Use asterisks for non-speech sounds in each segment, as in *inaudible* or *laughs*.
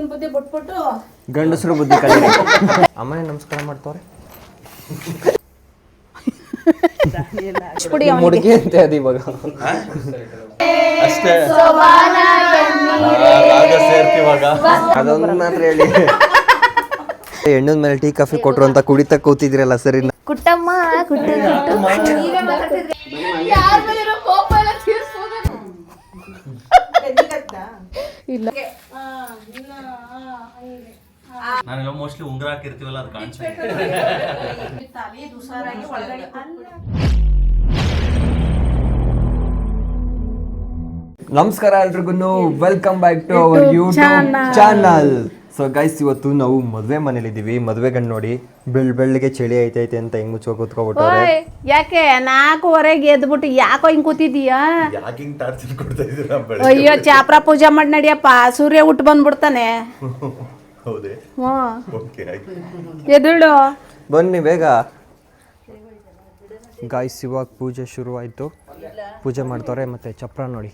ಹುಡುಗನ ಬುದ್ಧಿ ಬಿಟ್ಬಿಟ್ಟು ಗಂಡಸರು ಬುದ್ಧಿ ಕಲಿ *laughs* ಅಮ್ಮನೇ ನಮಸ್ಕಾರ ಮಾಡ್ತವ್ರೆ? ಹುಡುಗಿ ಅಂತ ಅದು ಇವಾಗ. ಅಷ್ಟೇ. ರಾಗ ಸೇರ್ತಿವಾಗ ಅದೊಂದು ಮಾತ್ರ ಹೇಳಿ. ಹೆಣ್ಣದ ಮೇಲೆ ಟೀ ಕಾಫಿ ಕೊಟ್ರು ಅಂತ ಕುಡಿತಾ ಕೂತಿದ್ರಲ್ಲ ಸರಿ. ಕುಟ್ಟಮ್ಮ ಕುಟ್ಟು ಯಾರ ಮೇಲಿರೋ ಕೋಪ ಎಲ್ಲ ತೀರ್ಸ್ಬೋದ ಇಲ್ಲ ನಾನೆಲ್ಲ ಮೋಸ್ಟ್ಲಿ ಉಂಗ್ರ ಹಾಕಿರ್ತೀವಲ್ಲ ಅದು ಕಾಣಿಸುತ್ತೆ ನಮಸ್ಕಾರ ಎಲ್ರಿಗೂ welcome back to our YouTube channel so guys ಇವತ್ತು ನಾವು ಮದುವೆ ಮನೇಲಿ ಇದೀವಿ ಮದುವೆ ಗಂಡು ನೋಡಿ ಬೆಳ್ ಬೆಳ್ಳಿಗೆ ಚಳಿ ಐತೈತೆ ಅಂತ ಹೆಂಗ್ ಮುಚ್ಚೋ ಕೂತ್ಕೊಬಿಟ್ಟವ್ರೆ ಯಾಕೆ? ನಾಲ್ಕೂವರೆಗೆ ಎದ್ಬಿಟ್ಟು ಯಾಕೋ ಹಿಂಗ್ ಕೂತಿದೀಯಾ ಯಾಕೆ ಹಿಂಗ್ ಟಾರ್ಚರ್ ಕೊಡ್ತಾ ಇದೀರಾ ಅಯ್ಯೋ ಚಾಪ್ರ ಪೂಜೆ ಮಾಡಿ ನಡಿಯಪ್ಪ. ಸೂರ್ಯ ಹುಟ್ಟು ಬಂದ್ಬಿಡ್ತಾನೆ. *laughs* ಹೌದೇ? ಹ್ಞೂ ಓಕೆ ಆಯ್ತು. ಎದುಳು ಬನ್ನಿ ಬೇಗ. ಗಾಯ್ಸ್ ಇವಾಗ ಪೂಜೆ ಶುರು ಆಯಿತು ಪೂಜೆ ಮಾಡ್ತಾರೆ ಮತ್ತೆ ಚಪ್ರ ನೋಡಿ.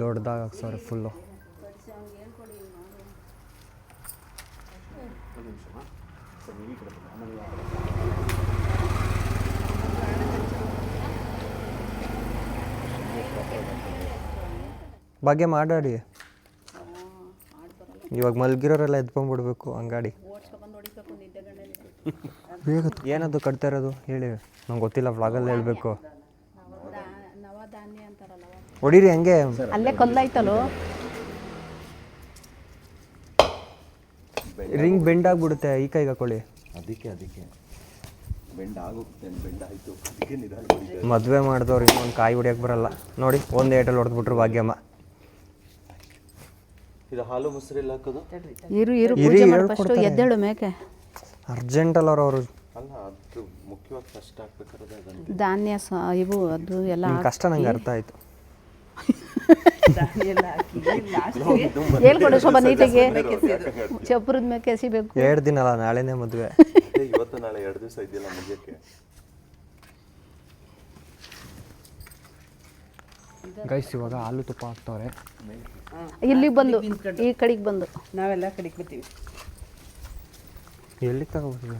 ದೊಡ್ಡದಾಗ ಹಾಕ್ಸವ್ರೆ ಫುಲ್ಲು ಬಗ್ಗೆ ಮಾಡಾಡಿ. ಇವಾಗ ಮಲ್ಗಿರೋರೆಲ್ಲ ಎದ್ಕೊಂಡ್ಬಿಡ್ಬೇಕು ಅಂಗಾಡಿ. ಬೇಗ ಏನದು ಕಟ್ತಾ ಇರೋದು? ಹೇಳಿ. ನಂಗೆ ಗೊತ್ತಿಲ್ಲ ವ್ಲಾಗಲ್ಲಿ ಹೇಳ್ಬೇಕು. ಹೊಡೀರಿ ಹಂಗೆ. ಅಲ್ಲೇ ಕಲ್ಲೈತಲು ರಿಂಗ್ ಬೆಂಡ್ ಆಗ್ಬಿಡುತ್ತೆ ಈ ಕೈಗೆ ಹಾಕೊಳ್ಳಿ. ಅದಕ್ಕೆ ಅದಕ್ಕೆ. ಬೆಂಡ್ ಆಗೋಗುತ್ತೆ ಬೆಂಡ್ ಆಯ್ತು. ಮದುವೆ ಮಾಡಿದವ್ರು ಇನ್ನೊಂದು ಕಾಯಿ ಹೊಡಿಯಕ್ಕೆ ಬರಲ್ಲ. ನೋಡಿ ಒಂದು ಏಟಲ್ಲಿ ಹೊಡೆದ್ಬಿಟ್ರು ಭಾಗ್ಯಮ್ಮ. ಇದು ಹಾಲು ಮೊಸರೆಲ್ಲ ಹಾಕೋದು? ಇರು ಇರು ಪೂಜೆ ಮಾಡಿ ಹೇಳ್ಕೊಡ್ತಾರೆ. ಫಸ್ಟು ಎದ್ದೇಳು ಮೇಕೆ. ಅರ್ಜೆಂಟ್ ಅಲ್ಲ ಅವರು ಅಲ್ಲ ಅದು ಮುಖ್ಯವಾಗಿ ಫಸ್ಟ್ ಹಾಕ್ಬೇಕಾದ್ರೆ ಅದನ್ನು. ಧಾನ್ಯ ಸ ಇವು ಅದು ಎಲ್ಲ ಕಷ್ಟ ನಂಗೆ ಅರ್ಥ ಆಯ್ತು. *laughs* ಹೇಳ್ಕೊಡು ಸ್ವಲ್ಪ ನೀಟಿಗೆ. ಚಪ್ರದ ಮೇಲೆ ಕೆಸಿಬೇಕು ಎರಡು ದಿನ ಅಲ್ಲ ನಾಳೆನೇ ಮದುವೆ. ಇವತ್ತು ನಾಳೆ ಎರಡು ದಿವಸ ಇದೆಯಲ್ಲ ಮುಗಿಯಕ್ಕೆ ಗೈಸ್ ಇವಾಗ ಹಾಲು ತುಪ್ಪ ಹಾಕ್ತವ್ರೆ. ಇಲ್ಲಿಗೆ ಬಂದು ಈ ಕಡೆಗೆ ಬಂದು. ನಾವೆಲ್ಲ ಕಡೆಗೆ ಬರ್ತೀವಿ. ಎಲ್ಲಿಗೆ ತಗೋಬರ್ತೀವಿ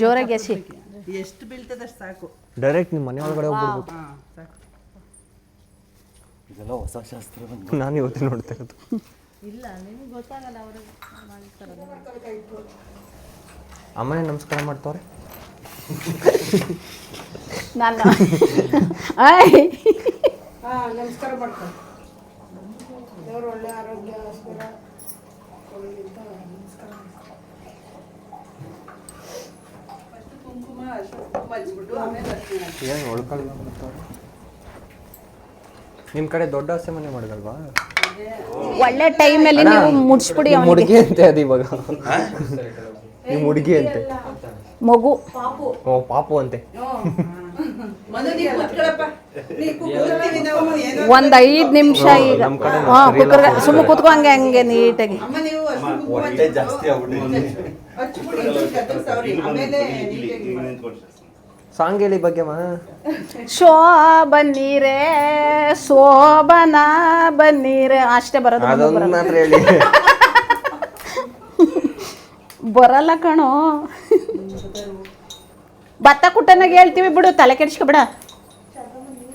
ಜೋರಾಗಿ ಎಸಿ. ಎಷ್ಟು ಬೀಳ್ತದಷ್ಟು ಸಾಕು. ಡೈರೆಕ್ಟ್ ನಿಮ್ಮ ಮನೆ ಒಳಗಡೆ ಹೋಗ್ಬಿಡ್ಬೇಕು. ಹಾಂ ಸಾಕು. ಇದೆಲ್ಲ ಹೊಸ ಶಾಸ್ತ್ರ ನಾನು ಇವತ್ತು ನೋಡ್ತಾ ಇರೋದು. ಅಮ್ಮನೇ ನಮಸ್ಕಾರ ಮಾಡ್ತವ್ರೆ. ನಾನು ಆಯ್. ಹಾಂ ನಮಸ್ಕಾರ ಮಾಡ್ಕೊ. ದೇವ್ರು ಒಳ್ಳೆ ಆರೋಗ್ಯ. ಏನು ಒಳ್ಕೊಳ್ಳ ನಿಮ್ಮ ಕಡೆ ದೊಡ್ಡ ಆಸೆ ಮನೆ ಮಾಡಿದಲ್ವಾ ಒಳ್ಳೆ ಟೈಮಲ್ಲಿ ನೀವು ಮುಡ್ಸ್ಬಿಡಿ ಹುಡುಗಿ ಅಂತೆ ಅದು ಇವಾಗ. ನಿಮ್ಮ ಹುಡುಗಿ ಅಂತೆ. ಮಗು. ಓ ಪಾಪು ಅಂತೆ. ಒಂದ್ ಐದ್ ನಿಮಿಷ ಈಗ. ಹಾ ಕುಕ್ಕರ್ ಸುಮ್ಮ ಕುತ್ಕೊ ಹಂಗೆ ಹಂಗೆ ನೀಟಾಗಿ. ಸಾಂಗ್ ಹೇಳಿ ಬಗ್ಗೆ ಮಾ. ಶೋಭನೀರೇ ಶೋಭನ ಬನ್ನೀರೆ. ಅಷ್ಟೇ ಬರೋದು ಹೇಳಿ. ಬರಲ್ಲ ಕಣೋ. ಭತ್ತ ಕುಟ್ಟನಾಗ ಹೇಳ್ತೀವಿ ಬಿಡು ತಲೆ ಕೆಡಿಸ್ಕೊಬೇಡ.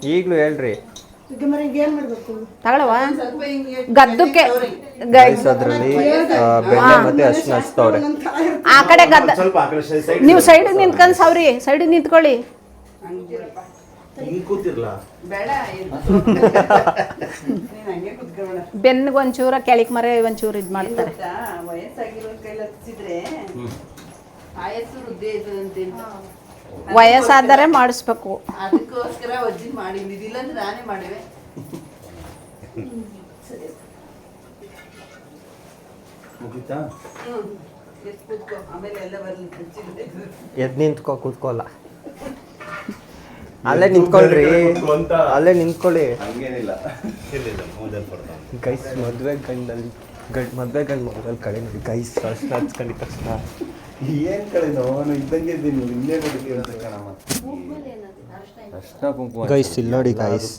ಈಗಲೂ ಹೇಳ್ರಿ. ತಗೊಳವ. ಗದ್ದಕ್ಕೆ ಗ- ಗೈಸ್ ಅದರಲ್ಲಿ ಬೆಣ್ಣೆ ಮತ್ತೆ ಅಷ್ಟು ಹಚ್ತವ್ರೆ. ಆ ಕಡೆ ಗದ್ದ ಸ್ವಲ್ಪ ಆ ಸೈಡ್ ನೀವು ಸೈಡ್ ನಿಂತ್ಕೊಂಡ್ ಸಾವ್ರಿ ಸೈಡ್ ನಿಂತ್ಕೊಳ್ಳಿ. ಹಂಗಿರಪ್ಪ ಹಿಂಗ್ ಬೇಡ ಎದ್ದು ನೀನ್ ಹಂಗೆ ಕುತ್ಕೊಬೇಡ ಬೆನ್ನಿಗೆ ಒಂಚೂರ ಕೆಳಕ್ ಮರೆ ಒಂಚೂರು ಇದು ಮಾಡ್ತಾರೆ. ವಯಸ್ಸಾಗಿರೋ ಕೈಲಿ ಹಚ್ಚಿದ್ರೆ ಆಯಸ್ಸು ವೃದ್ಧಿ ವಯಸ್ಸಾದರೆ ಮಾಡಿಸ್ಬೇಕು. ಅದಕ್ಕೋಸ್ಕರ ಅಜ್ಜಿ ಮಾಡಿದ್ದು ಇಲ್ಲಂದ್ರೆ ನಾನೇ ಮಾಡಿವೆ. ಮುಗಿತಾ? ಹ್ಮ್ ಎದ್ದು ಕೂತ್ಕೋ? ಆಮೇಲೆ ಎಲ್ಲ ಬರ್ಲಿ ಹಚ್ಚಿದ್ರೆ ಎದ್ ನಿಂತ್ಕೋ ಕೂತ್ಕೋಲ್ಲ. ಅಲ್ಲೇ ನಿಂತ್ಕೊಳ್ರಿ. ಅಂತ. ಅಲ್ಲೇ ನಿಂತ್ಕೊಳ್ಳಿ. ಹಂಗೇನಿಲ್ಲ. ಗೈಸ್ ಮದುವೆ ಗಂಡಲ್ಲಿ ಗಂಡ್ ಮದುವೆ ಗಂಡ್ ಮಗದಲ್ಲಿ ಕಡೆ ನೋಡಿ. ಗೈಸ್ ಅಷ್ಟು ಹಚ್ಕೊಂಡಿದ್ದ ತಕ್ಷಣ. ಏನ್ ಕಡೆ ನಾನು ಇದ್ದಂಗೆ ಇದ್ದೀನಿ ಇಲ್ಲೇ ಕಣಮ್ಮ ಗೈಸ್ ಇಲ್ಲಿ ನೋಡಿ ಗೈಸ್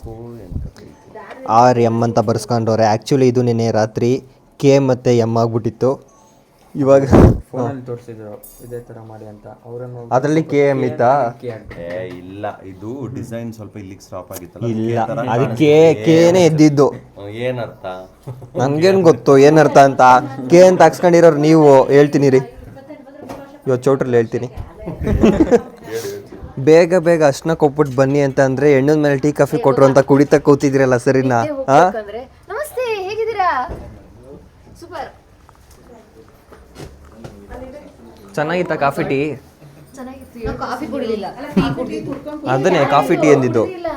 ಆರ್ ಎಂ ಅಂತ ಬರ್ಸ್ಕೊಂಡವ್ರೆ. ಆ್ಯಕ್ಚುಲಿ ಇದು ನಿನ್ನೆ ರಾತ್ರಿ ಕೆ ಮತ್ತು ಎಂ ಆಗ್ಬಿಟ್ಟಿತ್ತು. ಇವಾಗ ಫೋನಲ್ಲಿ ತೋರಿಸಿದ್ರು ಇದೇ ತರ ಮಾಡಿ ಅಂತ. ಅವರನ್ನು ಅದರಲ್ಲಿ ಕೆ ಎಂ ಇತ್ತಾ? ಏ ಇಲ್ಲ. ಇದು ಡಿಸೈನ್ ಸ್ವಲ್ಪ ಇಲ್ಲಿಗೆ ಸ್ಟಾಪ್ ಆಗಿತ್ತಲ್ಲ? ಇಲ್ಲ. ಅದಕ್ಕೆ ಕೇನೆ ಎದ್ದಿದ್ದು ಇದ್ದಿದ್ದು. ಏನರ್ಥ? ನಂಗೇನು ಗೊತ್ತು ಏನರ್ಥ ಅಂತ? ಕೆ ಅಂತ ಹಾಕ್ಸ್ಕೊಂಡಿರೋರು ನೀವು ಹೇಳ್ತೀನಿ ರೀ. ಇವತ್ತು ಚೌಟ್ರಲ್ಲಿ ಹೇಳ್ತೀನಿ. *laughs* ಬೇಗ ಬೇಗ ಅರ್ಶನ ಕೊಟ್ಬಿಟ್ಟು ಬನ್ನಿ ಅಂತ ಅಂದ್ರೆ ಹೆಣ್ಣಿನ ಮೇಲೆ ಟೀ ಕಾಫಿ ಕೊಟ್ರು ಅಂತ ಕುಡಿತಾ ಕೂತಿದ್ರಲ್ಲ ಸರಿನಾ? ಹಾ? ನಮಸ್ತೆ ಹೇಗಿದ್ದೀರಾ? ಸೂಪರ್. ಚೆನ್ನಾಗಿತ್ತ ಕಾಫಿ ಟೀ? ಚೆನ್ನಾಗಿತ್ತು. ಕಾಫಿ ಕುಡಿಲಿಲ್ಲ. ಟೀ ಕುಡಿದಿದ್ದು ಅದನ್ನೇ ಕಾಫಿ ಟೀ ಎಂದಿದ್ದು. ಇಲ್ಲ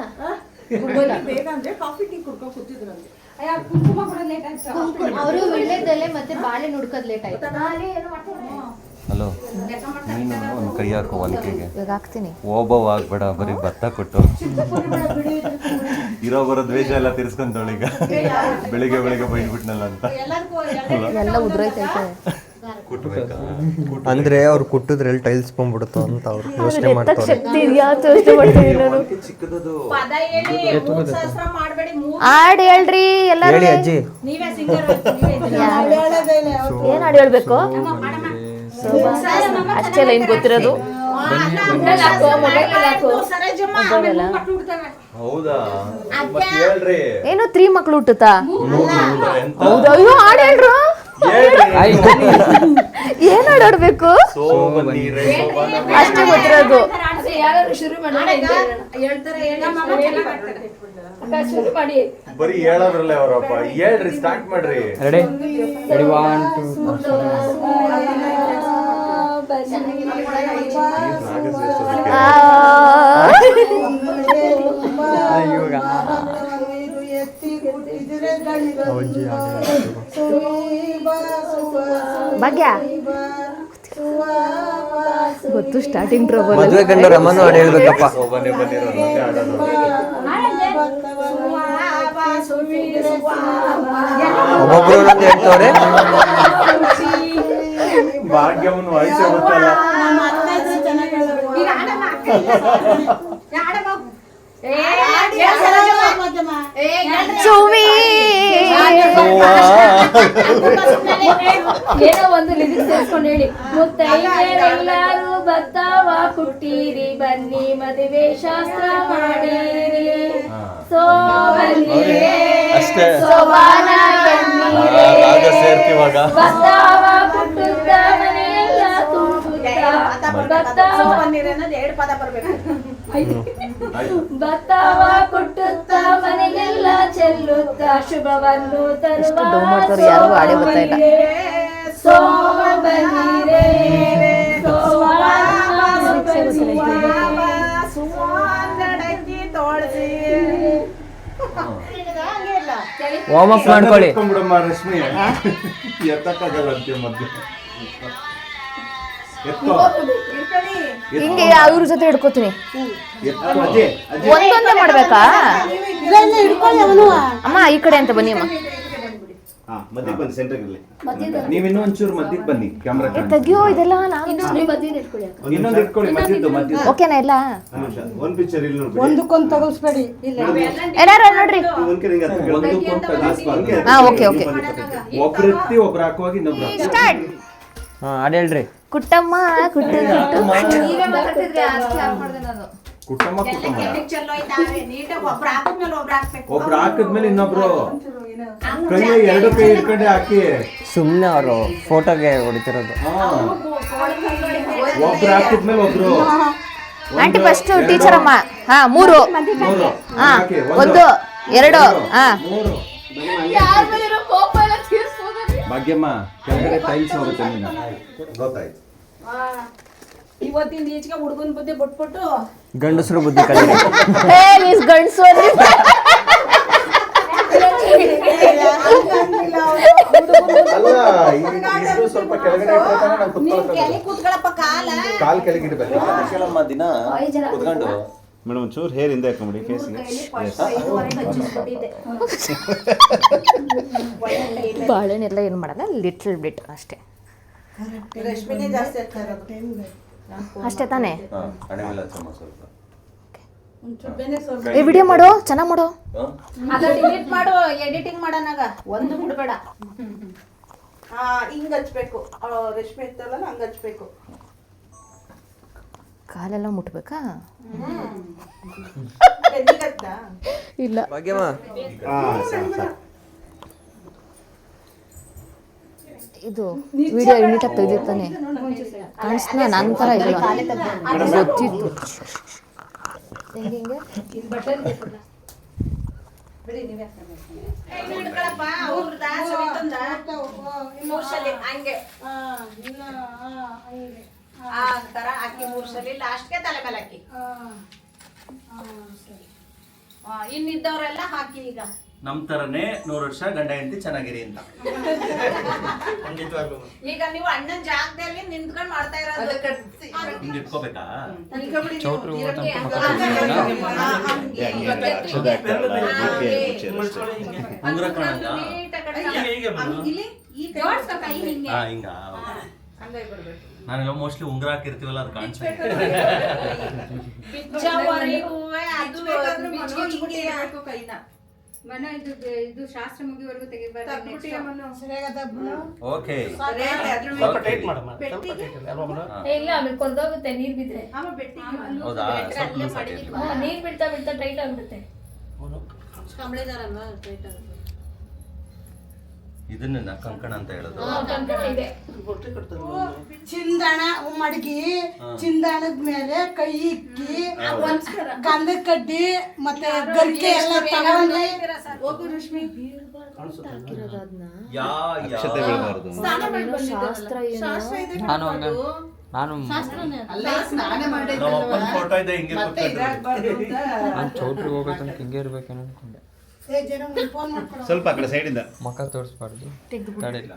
ಬೇಗ ಅಂದ್ರೆ ಕಾಫಿ ಟೀ ಕುಡ್ಕೊಂಡು ಕೂತಿದ್ರಂತೆ ಅವರು ಒಳ್ಳೇದಲ್ಲೇ ಮತ್ತೆ ಬಾಳೆ ನುಡ್ಕದ್ ಲೇಟ್ ಆಯ್ತು. ಹಲೋ. ನೀನು ಒಂದು ಕೈ ಹಾಕು ಒನಕೆಗೆ ಹಾಕ್ತೀನಿ. ಓಬವ್ ಆಗ್ಬೇಡ ಬರೀ ಭತ್ತ ಕೊಟ್ಟು. ಇರೋ ಬರೋ ದ್ವೇಷ ಎಲ್ಲ ತಿರ್ಸ್ಕೊಂತವಳು ಈಗ. ಬೆಳಿಗ್ಗೆ ಬೆಳಿಗ್ಗೆ ಬೈದ್ಬಿಟ್ನಲ್ಲ ಅಂತ. ಎಲ್ಲ ಉದ್ರೈತೈತೆ ಅಂದ್ರೆ ಅವ್ರು ಕುಟ್ಟಿದ್ರಲ್ಲಿ ಟೈಲ್ಸ್ ಬಂದ್ಬಿಡುತ್ತೋ ಅಂತ ಅವ್ರು ಯೋಚನೆ ಮಾಡ್ತಾರೆ ಹಾಡ್ ಹೇಳ್ರಿ ಎಲ್ಲ ಹೇಳಿ ಅಜ್ಜಿ. ಏನ್ ಹಾಡ್ ಹೇಳ್ಬೇಕು? ಅಷ್ಟೇ ಲೈನ್ ಗೊತ್ತಿರೋದು? ಹೌದಾ? ಮತ್ತೆ ಹೇಳ್ರಿ. ಏನು ತ್ರೀ ಮಕ್ಳು ಹುಟ್ಟುತ್ತಾ? ಹೌದಾ ಅಯ್ಯೋ ಹಾಡು ಹೇಳ್ರು. *laughs* ಏನ್ ಅಷ್ಟೇ ಗೊತ್ತಿರೋದು. ಬರೀ ಹೇಳೋದ್ರಲ್ಲೇ ಅವರಪ್ಪ. ಹೇಳ್ರಿ ಸ್ಟಾರ್ಟ್ ಮಾಡ್ರಿ. ರೆಡಿ ರೆಡಿ ಒನ್ ಟು ಭಾಗ್ಯ ಗೊತ್ತು ಸ್ಟಾರ್ಟಿಂಗ್ ಟ್ರಬಲ್ ಮದ್ವೆ ಗಂಡ ರಮನು ಹಾಡು ಹೇಳ್ಬೇಕಪ್ಪ ಸೋಬನೆ ಬಂದಿರೋದು ಮತ್ತೆ ಆಡೋದು ಒಬ್ಬೊಬ್ರು ಒಂದೊಂದು ಹೇಳ್ತವ್ರೆ ಭಾಗ್ಯಮ್ಮನ ವಯಸ್ಸೇ ಗೊತ್ತಲ್ಲ ಸುವಿ ಏನೋ ಒಂದು ಲಿರಿಕ್ಸ್ ಸೇರ್ಸ್ಕೊಂಡು ಹೇಳಿ ಮುತ್ತೈದೆಲ್ಲರೂ ಬರ್ತಾವ ಕುಟ್ಟೀರಿ ಬನ್ನಿ ಮದುವೆ ಶಾಸ್ತ್ರ ಮಾಡಿರಿ ಸೋ ಬನ್ನಿರೆ ಅಷ್ಟೇ ಸೋಬಾನ ಎನ್ನೀರೆ ರಾಗ ಎರಡು ಪದ ಬರ್ಬೇಕು. ಕುಟ್ಟುತ್ತ ಮನೆಗೆಲ್ಲ ಚೆಲ್ಲುತ್ತ ಶುಭವನ್ನು ಡೌ ಬರ್ತಾ ಇಲ್ಲ. ವಾರ್ಮ್ ಅಪ್ ಮಾಡ್ಕೊಳ್ಳಿ. ರಶ್ಮಿ ಎತ್ತಕ್ಕಾಗಲ್ಲ ಅಂತೀವಿ ಹಿಂಗೆ ಅವ್ರ ಜೊತೆ ಹಿಡ್ಕೋತೀನಿ. ಒಂದೊಂದೇ ಮಾಡ್ಬೇಕಾ? ಅಮ್ಮ ಈ ಕಡೆ ಅಂತ ಬನ್ನಿ ಅಮ್ಮ. ಹಾ ಮಧ್ಯಕ್ಕೆ ಬನ್ನಿ ಸೆಂಟರ್ಗೆ ಇರ್ಲಿ ನೀವು ಇನ್ನೂ ಒಂಚೂರು ಮಧ್ಯಕ್ಕೆ ಬನ್ನಿ ಕ್ಯಾಮ್ರಾ ತೆಗಿಯೋ ಇದೆಲ್ಲ ನಾನು. ಇನ್ನೊಂದು ಇಟ್ಕೊಳ್ಳಿ ಮಧ್ಯದ್ದು ಮಧ್ಯದ್ದು. ಓಕೆನಾ ಇಲ್ಲ. ಒಂದ್ ಪಿಕ್ಚರ್ ಇಲ್ಲಿ ನೋಡಿ ಒಂದಕ್ಕೊಂದು ಇಲ್ಲ. ಏನಾರ ನೋಡ್ರಿ. ಹಾ ಓಕೆ ಓಕೆ ಒಬ್ರು ಎತ್ತಿ ಒಬ್ರು ಹಾಕುವಾಗ ಇನ್ನೊಬ್ರು ಸ್ಟಾರ್ಟ್ ಹಾಂ ಹಾಡು ಹೇಳ್ರಿ. ಕುಟ್ಟಮ್ಮ ಕುಟ್ಟು ಕುಟುಂಬ ಒಬ್ರು ಹಾಕಿದ್ಮೇಲೆ ಒಬ್ರು ಇನ್ನೊಬ್ರು ಕೈ ಎರಡು ಕೈ ಹಿಡ್ಕೊಂಡೆ ಹಾಕಿ. ಸುಮ್ಮನೆ ಅವರು ಫೋಟೋಗೆ ಹೊಡಿತಿರೋದು. ಒಬ್ರು ಹಾಕಿದ್ಮೇಲೆ ಒಬ್ರು. ಆಂಟಿ ಫಸ್ಟ್ ಟೀಚರ್ ಅಮ್ಮ ಹಾ ಮೂರು. ಮೂರು. ಹಾ ಹಾಕಿ ಒಂದು ಎರಡು ಹಾ. ಮೂರು. ಭಾಗ್ಯಮ್ಮ ಕೆಳಗಡೆ ಟೈಲ್ಸ್ ಹೋಗುತ್ತೆ ಗೊತ್ತಾಯ್ತು. ಇವತ್ತಿಂದ ಈಚೆಗೆ ಹುಡುಗನ ಬುದ್ಧಿ ಬಿಟ್ಬಿಟ್ಟು ಗಂಡಸರು ಬುದ್ಧಿ ಗಂಡಸು ಸ್ವಲ್ಪ ಕೆಳಗಡೆ ಕಾಲ. ಕೆಳಗೆ ಇಡಬೇಕು. ದಿನ ಕುತ್ಕೊಂಡು. ಮೇಡಮ್ ಒಂಚೂರು ಹೇರ್ ಹಿಂದೆ ಹಾಕೊಂಬಿಡಿ ಫೇಸ್ಗೆ *laughs* ಬಾಳೆನೆಲ್ಲ ಏನು ಮಾಡಲ್ಲ ಲಿಟ್ಲ್ ಬಿಟ್ ಅಷ್ಟೇ. ರಶ್ಮಿನೇ ಜಾಸ್ತಿ ಆಗ್ತಾ ಇರೋದು. ಅಷ್ಟೇ ತಾನೇ? ಹಾಂ ಹಣೆ ಮೇಲೆ ಹಚ್ಚಮ್ಮ ಸ್ವಲ್ಪ. ಒಂಚೂರು ಬೆನೆ ಸೋರ್ ಏ ವಿಡಿಯೋ ಮಾಡು ಚೆನ್ನಾಗಿ ಮಾಡು. ಅದ ಡಿಲೀಟ್ ಮಾಡು ಎಡಿಟಿಂಗ್ ಮಾಡೋಣಾಗ ಒಂದು ಬಿಡಬೇಡ ಆ ಹಿಂಗ್ ಹಚ್ಬೇಕು. ರಶ್ಮಿ ರೇಷ್ಮೆ ಇತ್ತಲ್ಲ ಹಂಗ್ ಹಚ್ಬೇಕು. ಕಾಲೆಲ್ಲ ಮುಟ್ಬೇಕಾ? ಇಲ್ಲ. ಭಾಗ್ಯಮ್ಮ. ಇದು ವಿಡಿಯೋ ನೀಟಾಗಿ ತೆಗೆದಿರ್ತಾನೆ. ಕಾಣಿಸ್ತಾ ನನ್ನ ಥರ ಇಲ್ಲ. ಗೊತ್ತಿತ್ತು. ಸವಿತಂದ ಮೂರ್. ಆ ಅಂತರ ಸಲ ಲಾಸ್ಟ್ಗೆ ತಲೆ ಮೇಲೆ. ಆ, ಇನ್ನಿದ್ದವರೆಲ್ಲ ಹಾಕಿ ಈಗ. ನಮ್ ತರನೇ ನೂರು ವರ್ಷ ಗಂಡ ಹೆಂಡತಿ ಚೆನ್ನಾಗಿರಿ ಅಂತ ಈಗ ನೀವು ಅಣ್ಣನ ಜಾಗದಲ್ಲಿ ನಿಂತ್ಕೊಂಡು ಮಾಡ್ತಾ ಇರೋದು ಇಟ್ಕೋಬೇಕಾ ಹಂಗೆ. ಹಾ, ಉಂಗ್ರ ಕಾಣಂಗ ಹಂಗ್ ಇಲ್ಲಿ ಈ ಕೈ ಹಾ ಹಿಂಗ ಹಂಗೆ ಬಿಡ್ಬೇಕು. ನಾನೆಲ್ಲ ಮೋಸ್ಟ್ಲಿ ಉಂಗ್ರ ಹಾಕಿರ್ತೀವಲ್ಲ ಅದು ಕಾಣಿಸ್ಬೇಕು ಮನು ಇದು ಇದು ಶಾಸ್ತ್ರ ಮುಗಿವರೆಗೂ ತೆಗಿಬಾರ್ದು? ಓಕೆ? ಏ, ಇಲ್ಲ ಆಮೇಲೆ ಕೊರ್ದೋಗುತ್ತೆ ನೀರ್ ಬಿದ್ರೆ. ಹೌದಾ? ಸ್ವಲ್ಪ ಲೂಸ್ ನೀರ್ ಬಿಡ್ತಾ ಬಿಡ್ತಾ ಟೈಟ್ ಆಗ್ಬಿಡುತ್ತೆ. ಕಂಬಳಿದಾರಲ್ವಾ ಟೈಟ್ ಆಗಿ. ಇದನ್ನ ಕಂಕಣ ಅಂತ ಹೇಳೋದು. ಹ್ಮ್, ಕಂಕಣ ಇದೆ. ಚಿಂದಣ ಮಡಗಿ ಚಿಂದಣದ ಮೇಲೆ ಕೈ ಇಕ್ಕಿ ಗಂಧದ ಕಡ್ಡಿ ಮತ್ತೆ ಗರಿಕೆ ಎಲ್ಲ ತಗೊಂಡು. ಹೋಗು ರಶ್ಮಿ. ಯಾ ಯಾ. ಶಾಸ್ತ್ರ ಏನು? ನಾನು ನಾನು ಅಲ್ಲ. ಸ್ನಾನ ನಮ್ಮ ಅಪ್ಪನ ಫೋಟೋ ಇದೆ ಹಿಂಗೆ ಮತ್ತೆ ಇದಾಗ್ಬಾರ್ದು ಅಂತ. ನಾನು ಚೌಟ್ರಿ ಹೋಗ್ಬೇಕಂತ ಹಿಂಗೆ ಇರ್ಬೇಕೇನೋ ಸ್ವಲ್ಪ ಆ ಕಡೆ ಸೈಡ್ ಇಂದ. ಮಕ್ಕ ತೋರಿಸ್ಬಾರ್ದು. ತಡಿಲ್ಲ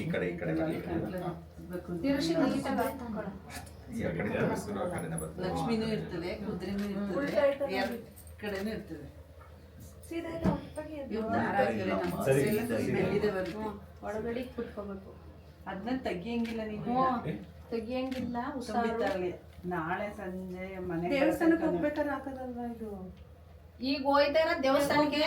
ಈ ಕಡೆ ಈ ಕಡೆ ಬನ್ನಿ. ಈ ಕಡೆ ಆ ಕಡೆನೇ ಬರ್ತದೆ. ಲಕ್ಷ್ಮಿನೂ ಇರ್ತದೆ ಕುದುರೆನೂ ಇರ್ತದೆ ಎರಡು ಕಡೆನೂ ಇರ್ತದೆ. ಇವ್ರು ನಮ್ಮ ಸರಿ, ಸರಿ. ಬರುತ್ತೆ. ಒಳಗಡೆ ಕುತ್ಕೋಬೇಕು. ಅದನ್ನ ತೆಗಿಯಂಗಿಲ್ಲ ನೀವು ತೆಗಿಯಂಗಿಲ್ಲ ತುಂಬಿ ಉಸಾರು ತಾಳಿ. ನಾಳೆ ಸಂಜೆ ಮನೆ ದೇವಸ್ಥಾನಕ್ಕೆ ಹೋಗ್ಬೇಕಾದ್ರೆ ಹಾಕೋದಲ್ವಾ ಇದು? ಈಗ ಹೋಯ್ತಾರ ಇರೋ ದೇವಸ್ಥಾನಕ್ಕೆ